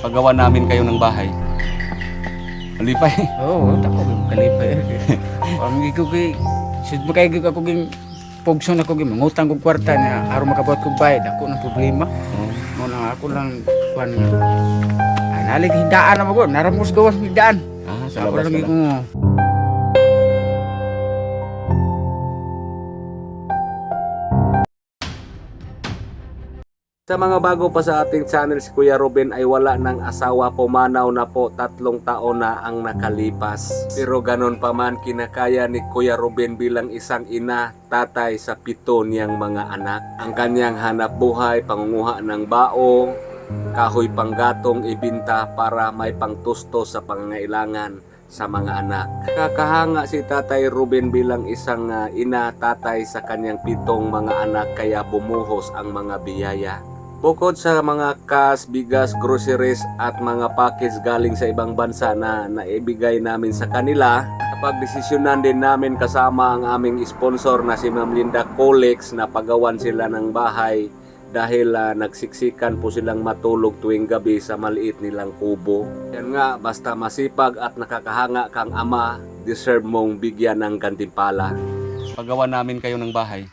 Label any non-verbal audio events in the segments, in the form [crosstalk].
paggawa namin kayo ng bahay. Malipay. Oo, oh, tako gyud kalipay. [laughs] Ang iko kay sud makay gyud ako ging pugson ako ging mangutang kog kwarta niya aron makabuhat kog bayad ako ng problema. Mo na ako lang kuan nga. Ay nalig hidaan na mo naramos gawas hidaan. Ah, sa Ako labas lang Sa mga bago pa sa ating channel, si Kuya Ruben ay wala ng asawa, pumanaw na po, tatlong taon na ang nakalipas. Pero ganon pa man kinakaya ni Kuya Ruben bilang isang ina, tatay sa pito niyang mga anak. Ang kanyang hanap buhay, pangunguha ng bao, kahoy panggatong ibinta para may pangtusto sa pangangailangan sa mga anak. Kakahanga si Tatay Ruben bilang isang ah, ina, tatay sa kanyang pitong mga anak kaya bumuhos ang mga biyaya. Bukod sa mga cash, bigas, groceries at mga package galing sa ibang bansa na naibigay namin sa kanila, napagdesisyonan din namin kasama ang aming sponsor na si Ma'am Linda Colex na pagawan sila ng bahay dahil ah, nagsiksikan po silang matulog tuwing gabi sa maliit nilang kubo. Yan nga, basta masipag at nakakahanga kang ama, deserve mong bigyan ng gantimpala. Paggawa namin kayo ng bahay.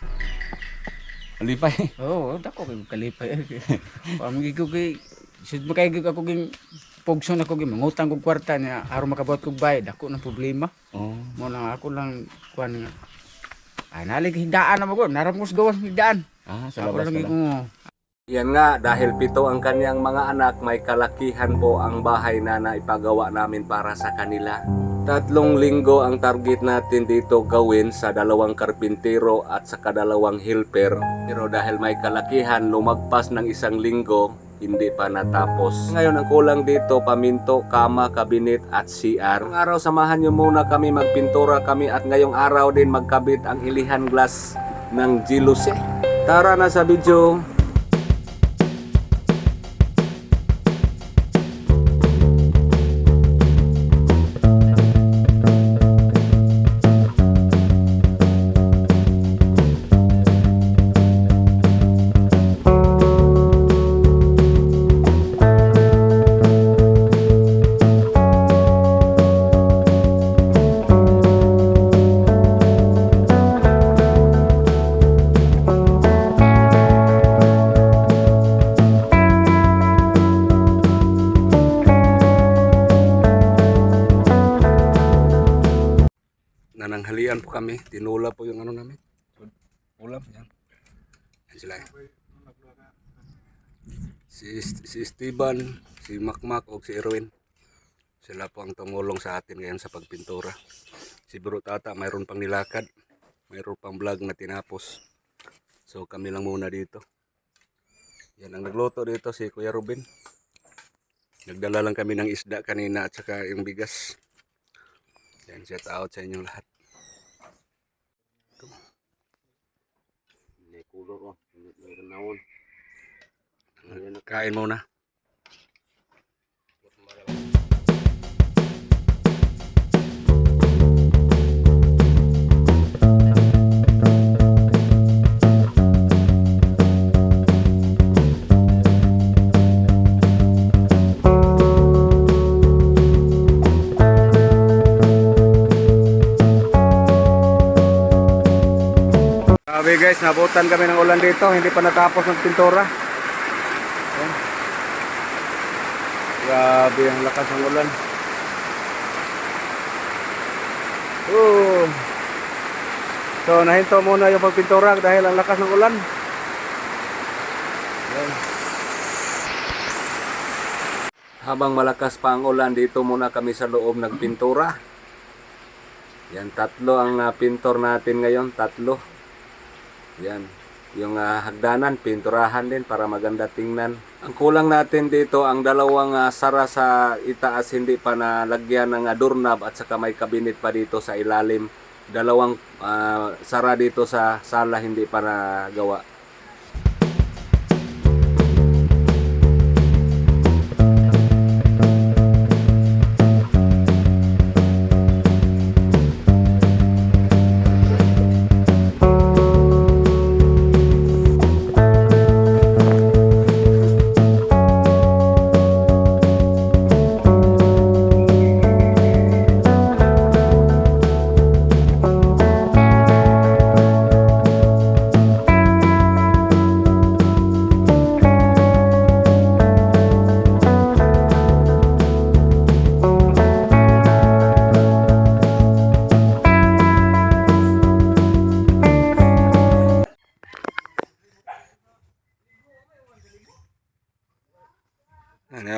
Malipay. [laughs] Oo, oh, tako gyud kalipay. [laughs] Ang iko kay sud makay gyud ako ging pugson ako ging mangutang kog kwarta niya aron makabuhat kog bayad ako ng problema. Oh. Mo na ako lang kuan nga. Ay nalig hidaan na mo naramos gawas hidaan. Ah, sa labas lang. Yan nga, dahil pito ang kanyang mga anak, may kalakihan po ang bahay na naipagawa namin para sa kanila. Tatlong linggo ang target natin dito gawin sa dalawang karpintero at sa kadalawang helper. Pero dahil may kalakihan, lumagpas ng isang linggo, hindi pa natapos. Ngayon ang kulang dito, paminto, kama, kabinet at CR. Ngayong araw samahan nyo muna kami magpintura kami at ngayong araw din magkabit ang ilihan glass ng Giluse. Tara na sa video. Nananghalian po kami. Tinula po yung ano namin. Ulam. Yan. Yan sila. Si, si Esteban, si Makmak o si Erwin. Sila po ang tumulong sa atin ngayon sa pagpintura. Si Bro Tata mayroon pang nilakad. Mayroon pang vlog na tinapos. So kami lang muna dito. Yan ang nagluto dito si Kuya Ruben. Nagdala lang kami ng isda kanina at saka yung bigas. Yan, shout out sa inyong lahat. May kulor oh. May naon. Kain muna. Guys, nabutan kami ng ulan dito. Hindi pa natapos ng pintura. Grabe ang lakas ng ulan. Oh. So, nahinto muna yung pagpintura dahil ang lakas ng ulan. Habang malakas pa ang ulan, dito muna kami sa loob nagpintura. Yan, tatlo ang ah, pintor natin ngayon. Tatlo. Yan. Yung ah, hagdanan, pinturahan din para maganda tingnan. Ang kulang natin dito, ang dalawang ah, sara sa itaas hindi pa nalagyan ng ah, doorknob at saka may cabinet pa dito sa ilalim. Dalawang ah, sara dito sa sala hindi pa nagawa.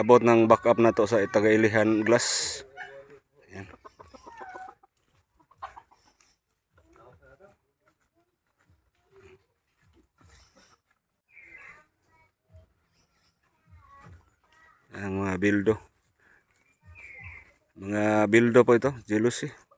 Abot ng backup na to sa Itagailihan Glass. Yan. Ang mga bildo. Mga bildo po ito, jealousy.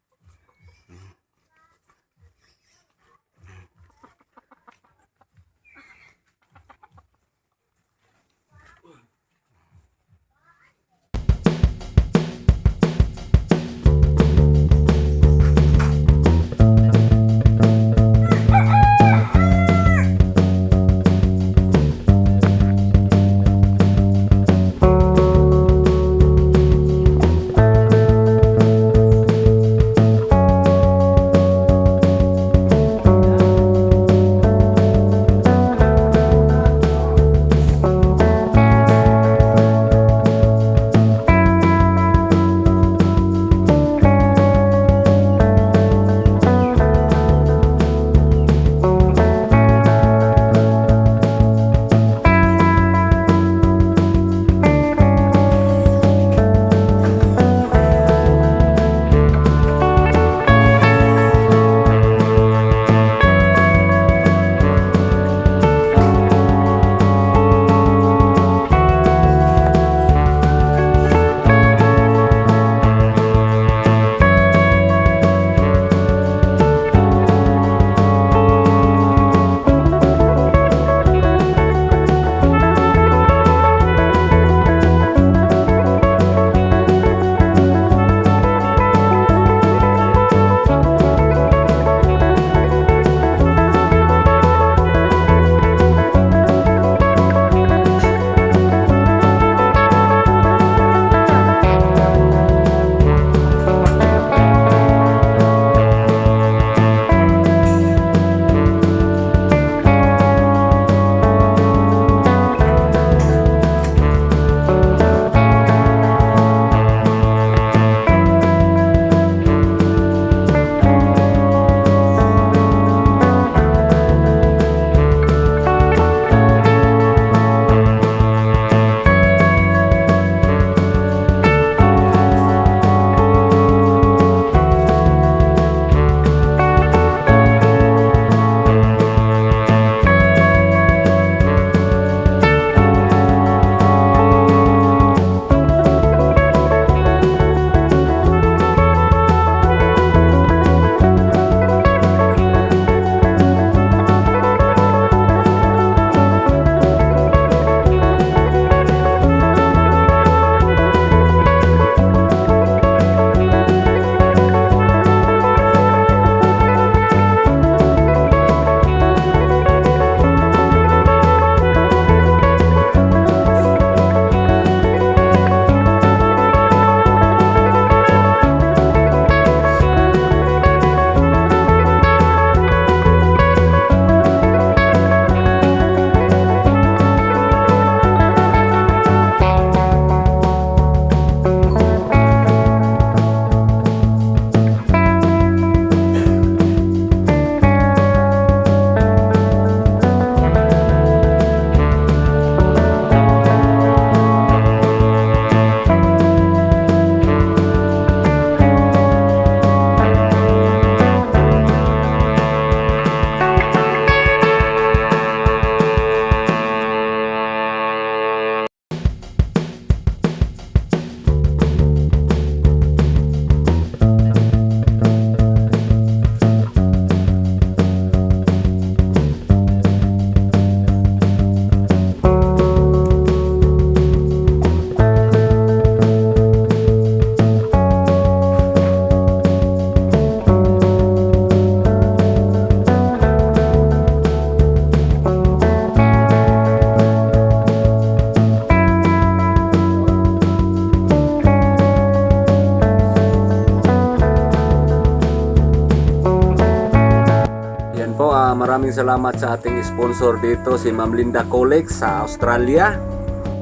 Maraming salamat sa ating sponsor dito, si Ma'am Linda Colex sa Australia.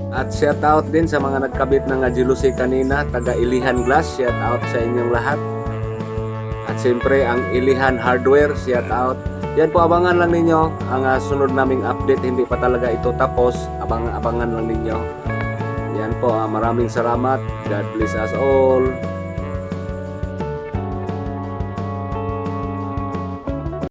At shout out din sa mga nagkabit ng Agilusi kanina, taga Ilihan Glass, shout out sa inyong lahat. At siyempre, ang Ilihan Hardware, shout out. Yan po, abangan lang ninyo ang ah, sunod naming update. Hindi pa talaga ito tapos, abang abangan lang ninyo. Yan po, ah, maraming salamat. God bless us all.